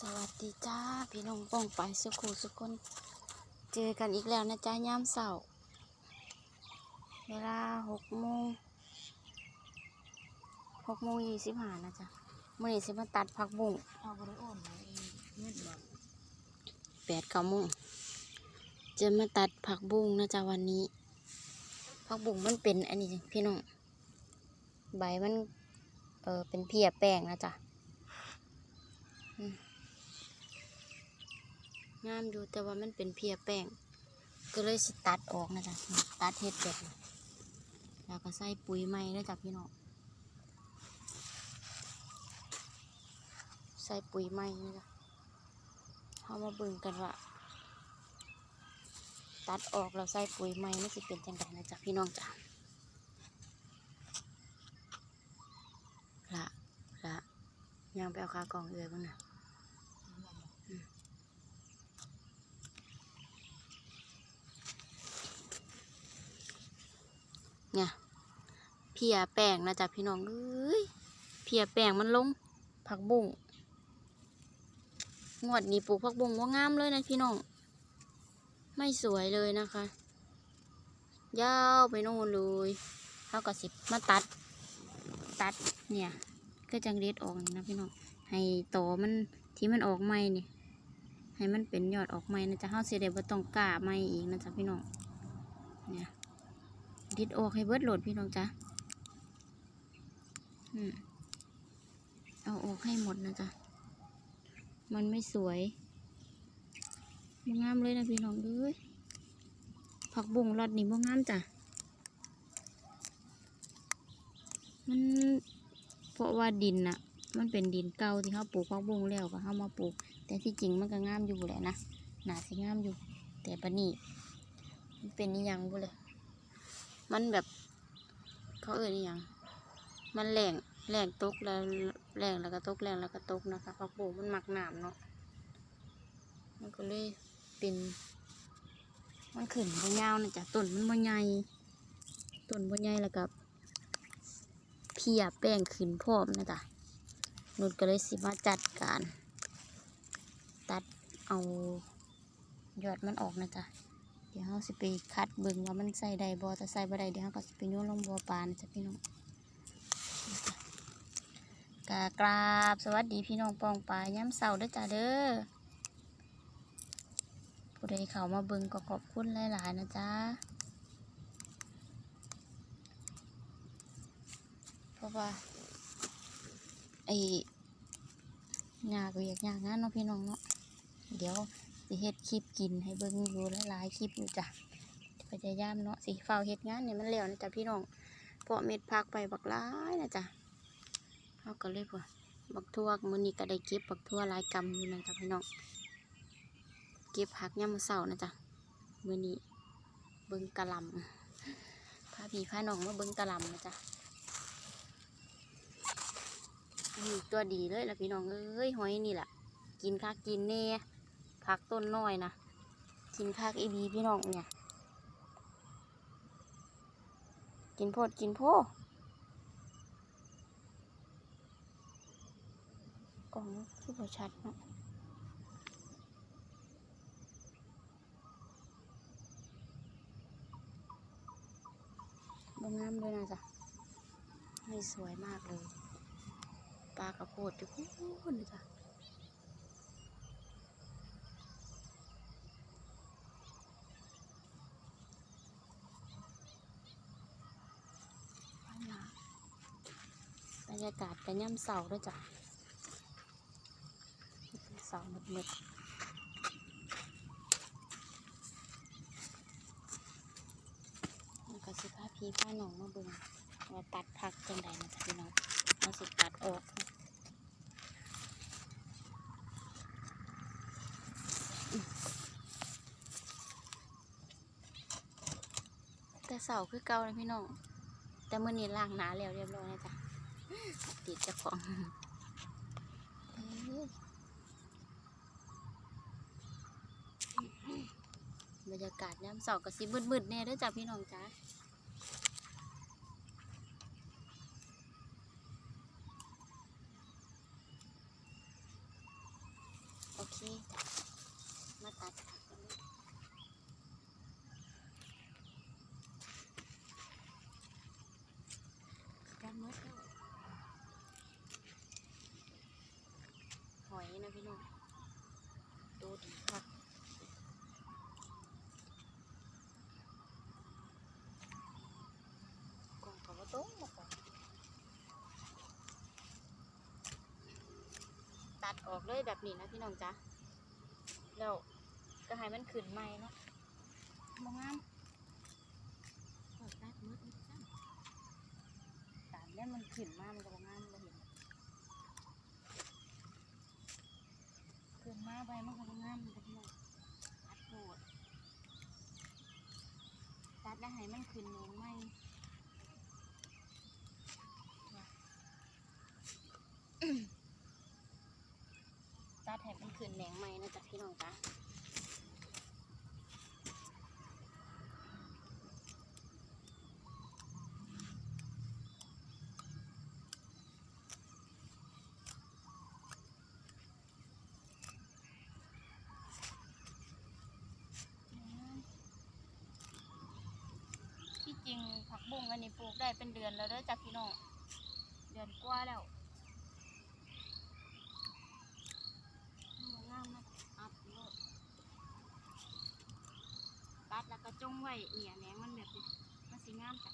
สวัสดีจ้า พี่น้องป้องไปสุขุสุกคน เจอกันอีกแล้วนะจ้ายามเสาร์เวลาหกโมงหกโมงยี่สิบห้านะจ๊ะเมื่อนี้สิมาตัดผักบุ้งเอาบริโภคมาเองเงินแบบแปดเก้าโมงจะมาตัดผักบุ้งนะจ๊ะวันนี้ ผักบุ้งมันเป็นอันนี้พี่น้องใบมันเออเป็นเพียแป้งนะจ๊ะอืม งามอยู่แต่ว่ามันเป็นเพียแป้ง ก็เลยสิตัดออกนะจ๊ะตัดเห็ดแบบแล้วก็ใส่ปุ๋ยใหม่นะจ๊ะพี่น้องใส่ปุ๋ยใหม่นะจ๊ะเอามาบิ่งกันว่าตัดออกแล้วใส่ปุ๋ยใหม่มันสิเป็นจังไดนะจ๊ะพี่น้องจ้ะละละยังไปเอาคากองเอือยบ้างนะ เนี่ยเพียแป้งนะจ๊ะพี่น้องเอ้ยเพียแป้งมันลงผักบุ้งงวดนี้ปลูกผักบุ้งว่างามเลยนะพี่น้อง ไม่สวยเลยนะคะ ยาวไปโน่นเลยเท่ากับสิบมาตัด ตัดเนี่ยก็จังเด็ดออกนะพี่น้อง ให้โตมันที่มันออกใหม่นี่ให้มันเป็นยอดออกใหม่นะจ๊ะเฮาเสิได้บ่ต้องกล้าใหม่อีกนะจ๊ะพี่น้องเนี่ย ดิดออกให้เบิดโหลดพี่น้องจ้ะเอาออกให้หมดนะจ๊ะ มันไม่สวยบ่งามเลยนะพี่น้องเอ้ยผักบุ้งรอดนี่บ่งามจ้ะ มันเพราะว่าดินน่ะ มันเป็นดินเก่าที่เขาปลูกผักบุ้งแล้วก็เขามาปลูก แต่ที่จริงมันก็งามอยู่แหละนะ หนาสิงามอยู่ แต่ปะนี่มันเป็นนิยังบุเลย มันแบบเขาเอ่ยนิยังมันแรงแรงตกแล้วแรงแล้วก็ตกแรงแล้วก็ตกนะคะผักบุ้งมันหมักหนามเนาะมันก็เลยเป็น มันขึ้นบ่ยาวนะจ๊ะต้นมันบใหญ่ต้นบใหญ่แล้วก็เพียแป้งขึ้นพร้อมนะจ๊ะนุชก็เลยสิมาจัดการ ตัดเอายอดมันออกนะจ๊ะ เดี๋ยวเราสิไปคัดเบิ่งว่ามันใส่ได้บ่ถ้าใส่บ่ได้เดี๋ยวเราก็สิไปโยนลงบ่อปลานะจ๊ะพี่น้องกากราบสวัสดีพี่น้องปองปลาย้ำเสาร์ด้อจ้าเด้อผู้ใดเขามาเบิ่งก็ขอบคุณหลายๆนะจ๊ะเพราะว่าไอ้ยากเวียกยากงานเนาะพี่น้องเนาะเดี๋ยว สิเฮ็ดคลิปกินให้เบิ่งอยู่หลายๆคลิปอยู่จ้ะพยายามเนาะสิเฝ้าเฮ็ดงานเนี่ยมันแล้วนะจ๊ะพี่น้องเพราะเม็ดพักไปบักหลายนะจ๊ะเขาก็เลยว่บักทั่วมือนี้ก็ได้เก็บบักทั่วหลายกำอยู่นะจ๊ะพี่น้องเก็บผักย่ามมื้อเสาร์นะจ๊ะมือนี้เบิ่งกะลำพาพี่พาน้องมาเบิ่งกะลำนะจ๊ะนี่ตัวดีเลยล่ะพี่น้องเอ้ยหอยนี่แหละกินคักกินแน่ ผักต้นน้อยนะกินคักอีดีพี่น้องเนี่ย กินโพดกินโพกล่องคือบ่ชัดเนาะบงามด้วยนะจ๊ะไม่สวยมากเลย ปลากระโพดอยู่พูนจ้ะบ รรยากาศกันย่ำเสาด้วยจ้ะเสามืดๆมันก็สิพาพี่พาหนองมาเบิ่งว่าตัดผักจังใดนะจ๊ะพี่น้องมาสิตัดออกแต่เสาคือเก่าเลยพี่น้อง แต่เมื่อนี้ล้างหนาแล้วเรียบร้อยนะจ๊ะ ติดเจ้าของบรรยากาศยามสองก็สิมืดๆแน่เด้อจ้ะพี่น้องจ้า ตัดผักกันเลยกันมดแล้วหอยนะ พี่น้องดูดีค่ะกล่องกับว่าต้มมาก่อนตัดออกเลยแบบนี้นะพี่น้องจ๊ะแล้วก็ให้มันขึ้นใหม่เนาะมองงามตัดมืดจ้ะตามแล้วมันขึ้นมากมันก็งามเห็นขึ้นมา ใบมันก็งามมันก็พี่น้องตัดโหดตัดแล้วให้มันขึ้นเองไหมตัดให้มันขึ้นแหนงไหมนะจ๊ะพี่น้องจ๊ะ ที่ จริงผักบุ้งอันนี้ปลูกได้เป็นเดือนแล้วเด้อจากพี่น้องเดือนกว่าแล้วมันงามมากอัพโลดตัดแล้วก็จงไว้เหนี่ยแหนงมันแบบนี้มันสีงามจ้ะ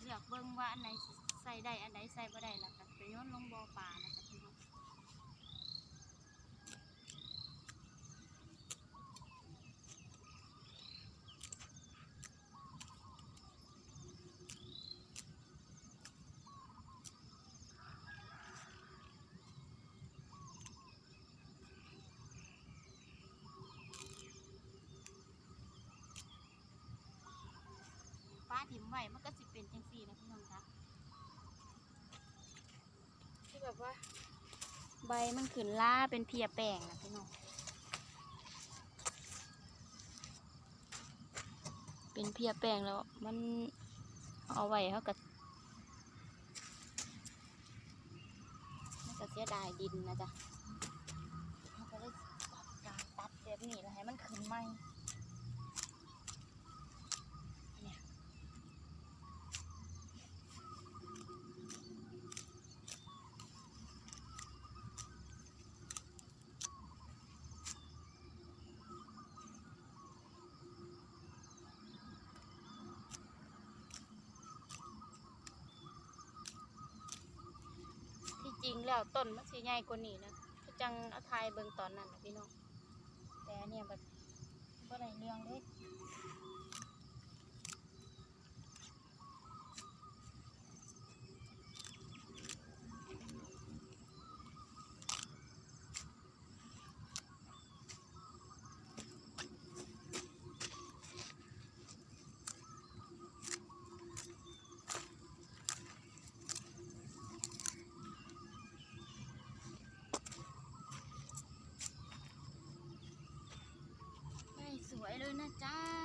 เลือกเบิ่งว่าอันไหนใส่ได้อันไหนใส่บ่ได้แล้วก็ไปโยนลงบ่อปลานะคะพี่น้อง ถิ่มไหวมันก็สิเป็นจังสี่นะพี่น้องคะที่แบบว่า ใบมันขึ้นล่าเป็นเพียแป้งนะพี่น้อง เป็นเพียแป้งแล้วมันเอาไว้เขากับมันก็เสียดายดินนะจ๊ะเขาก็เลยตัดการตัดแบบนี้แล้วให้มันขึ้นใหม่ ที่ จริงแล้วต้นมันสีใหญ่กว่านี้นะจังเอาทายเบิ่งตอนนั้นนะพี่น้องแต่เนี่ยแบบบ่ได้เรื่องเลยไม่สวยเลยนะ จ้า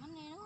มันไงเนาะ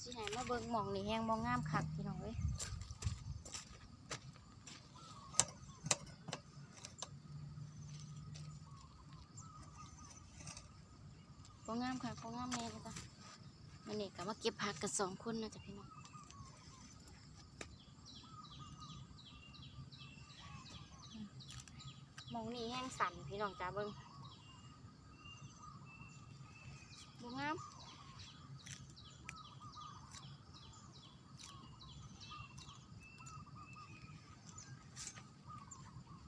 สิให้มาเบิ่งมองนี่แฮงบ่งงามคักพี่น้องเอ้ยบ่งามค่ะบ่งามแน่เลยจ้ะมันนี่ก็มาเก็บผักกันสองคนนะจ๊ะพี่น้องมองนี่แห้งสั่นพี่น้องจ้าเบิ่งบ่งาม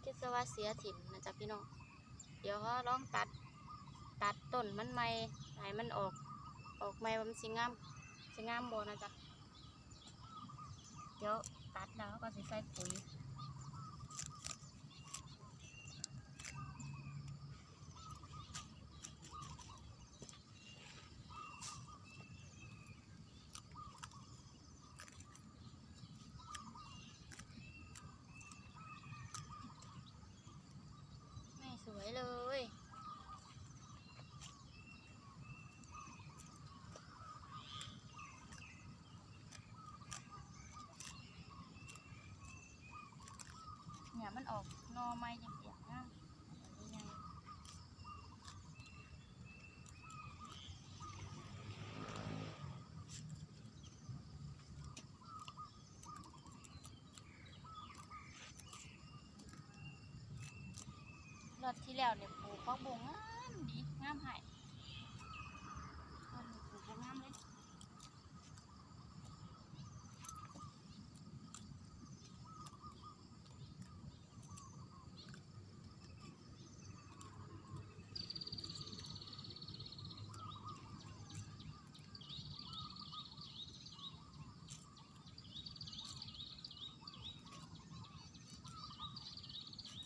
คิดซะ ว่าเสียถิ่นนะจ๊ะพี่น้อง เดี๋ยวเขาลองตัด ตัดต้นมันใหม่ไหนมันออก ออกใหม่ว่ามันสิงามสิงามบนนะจ๊ะ เดี๋ยวตัดแล้วก็ใส่ปุ๋ย เลยเนี่ยมันออกหนอไม้จังเสียงนะอันนี้ไง รอบที่แล้วเนี่ยปลูกข้าวบงงามดีงามหายตอนนี้ปลูกบ่งามเลย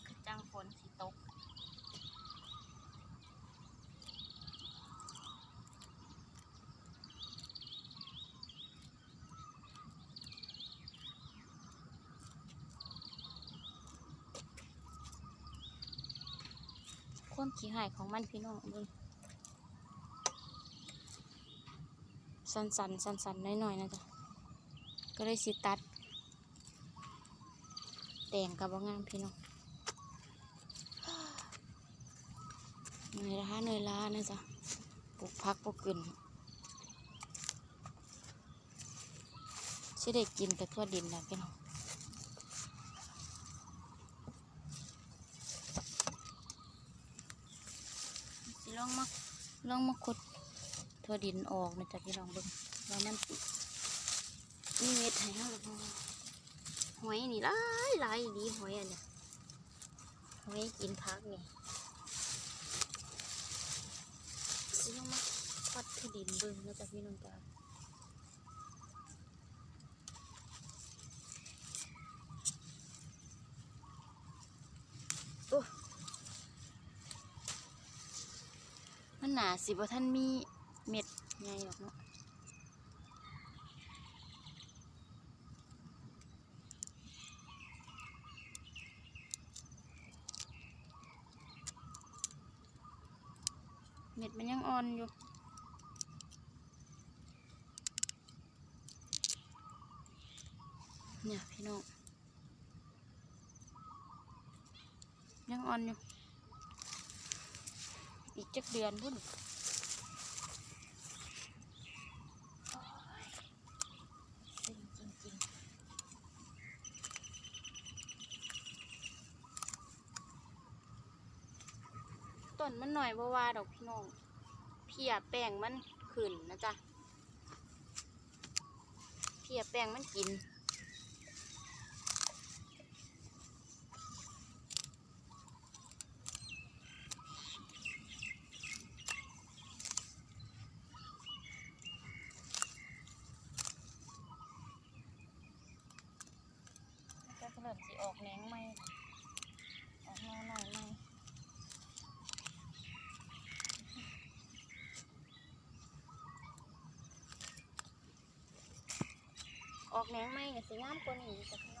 คือจังฝนสีตก ความขี้หายของมันพี่น้องเบิ่งสันสันสันสันๆน้อยๆนะจ๊ะก็เลยสิตัด แต่งกับว่างามพี่น้องเหนื่อยล้าเหนื่อยล้านะจ๊ะปลูกพักปลูกกึนสิได้กินแต่ทั่วดินแล้วพี่น้อง ลองมาลองมาขุดทั่วดินออกนะจ๊ะพี่ลองเบิ่งว่ามันมีเม็ดให้เฮาหรือเล่าหอยนี่หลายหลายดีหอยอันเนี้ยหอยกินพักนี่ซื้องมาพัดที่ดินเบิ่งนะจ๊ะพี่น้องจ้า นาสิบ่ท่านมีเม็ดไงหรอกเนาะเม็ดมันยังอ่อนอยู่ เนี่ยพี่น้องยังอ่อนอยู่ อีกจักเดือ นพุ่นต้นมันหน่อยบ่ว่าดอกพี่น้องเพียแป้งมันขึ้นนะจ๊ะเพียแป้งมันกิน ก็เริ่มสิออกแหน งไหมออกมาหน่อยไหมออกแหนงไหม่ก็สิงามกว่านี้จ้ะพี่น้อง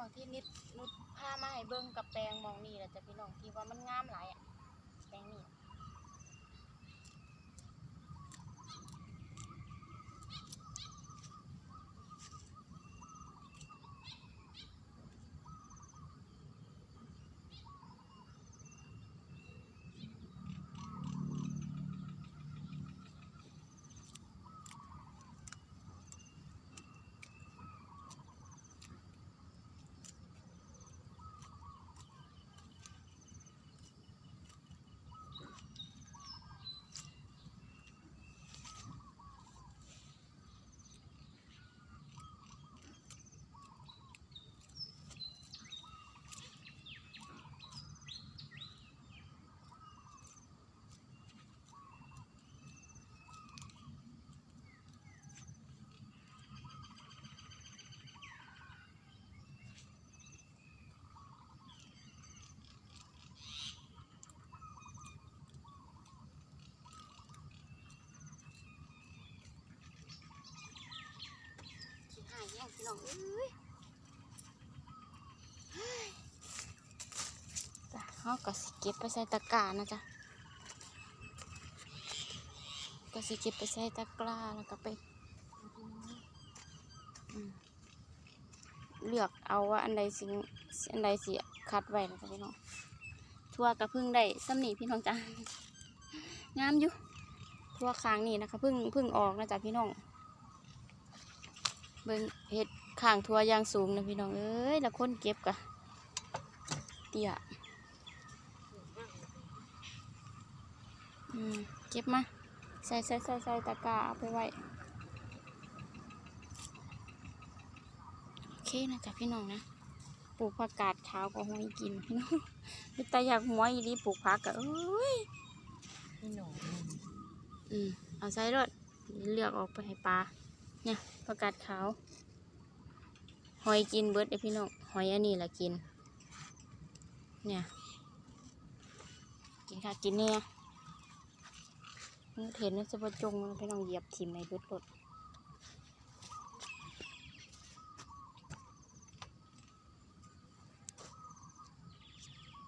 วงที่นิดนุดพามาให้เบิ่งกับแปลงมองนี่แหละจ้ะพี่น้องที่ว่ามันงามหลายอะแปลงนี่ขี้หายแย่งพี่ น้องเอ้ยเฮ้ยจ้ะเฮาก็สิเก็บไปใส่ตะกร้านะจ๊ะก็สิเก็บไปใส่ตะกร้าแล้วก็ไปเลือกเอาว่าอันใดสิอันใดสิคัดไว้นะจ๊ะพี่น้องทั่วกระพึ่งได้ซ้ำนีพี่น้องจ้ะงามอยู่ทั่วคางนี่นะคะพึ่งพึ่งออกนะจ๊ะพี่น้องเบิ่งเห็ด ข้างทัวยางสูงนะพี่น้องเอ้ยแล้วคนเก็บกะเตี้ยอืมเก็บมาใส่ใส่ใส่ใส่ตะกร้าเอาไปไว้โอเคนะจ๊ะพี่น้องนะปลูกผักกาดขาวก็ห้อยกินพี่น้องมีแต่อยากหัวอีดีปลูกผักกะเอ้ยพี่หนูอืมเอาใส่รถเลือกออกไปให้ปลาเนี่ยผักกาดขาว หอยกินเบิดเด้อพี่น้องหอยอันนี้แหละกิน เนี่ยกินค่ะกินเนี่ยเห็นมันจะประจงพี่น้องเหยียบทิ่มในเบิรถ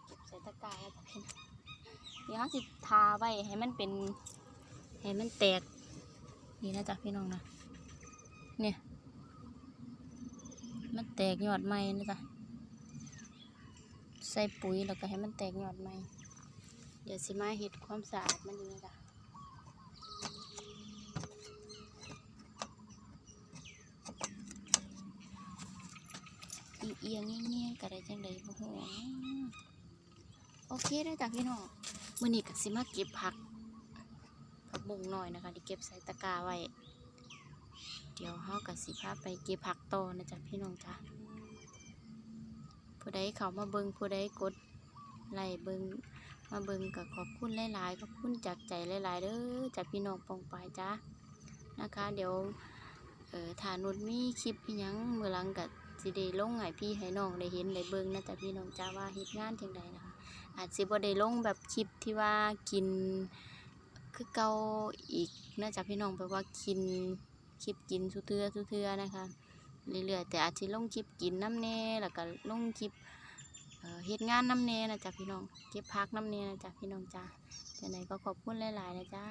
เก็บใส่ตะกร้าแล้วจ้ะพี่น้องเดี๋ยวเราสิทาไว้ให้มันเป็นให้มันแตกนี่นะจ๊ะพี่น้องนะเนี่ย มันแตกยอดใหม่นะจ๊ะใส่ปุ๋ยแล้วก็ให้มันแตกยอดใหม่ เดี๋ยวสิมาเฮ็ดความสะอาดมันอยู่นะจ๊ะอีเอียงเงี้ยๆก็ได้จังไดบ่ฮู้โอเคได้จ้ะพี่น้องมื้อนี้ก็สิมาเก็บผักผักบุ้งน้อยนะคะที่เก็บใส่ตะกร้าไว้ เดี๋ยวเฮากับสิพาไปเก็บผักตอนะจ๊ะพี่น้องจ้ะผู้ใดเขามาเบิงผู้ใดกดไลค์เบิงมาเบิงก็ขอบคุณหลายๆขอบคุณจากใจหลายๆเด้อจากพี่น้องปองปายจ้ะนะคะ เดี๋ยวเออฐานุดมีคลิปอิหยังมือหลังกับสิได้ลงให้พี่ให้น้องได้เห็นได้เบิงนะจ๊ะพี่น้องจ้าว่าเฮ็ดงานจังใดนะคะ อาจสิบ่ได้ลงแบบคลิปที่ว่ากินคือเกาอีกนะจ๊ะพี่น้องแปลว่ากิน คลิปกินสุเทือสุเทือนะคะเรื่อยๆแต่อาจจะลงคลิปกินน้ำเน่แล้วก็ลงคลิปเหตุงานน้ำเน่นะจ๊ะพี่น้องเก็บพักน้ำเน่นะจ๊ะพี่น้องจ้าจังไหนก็ขอบคุณหลายๆนะจ้า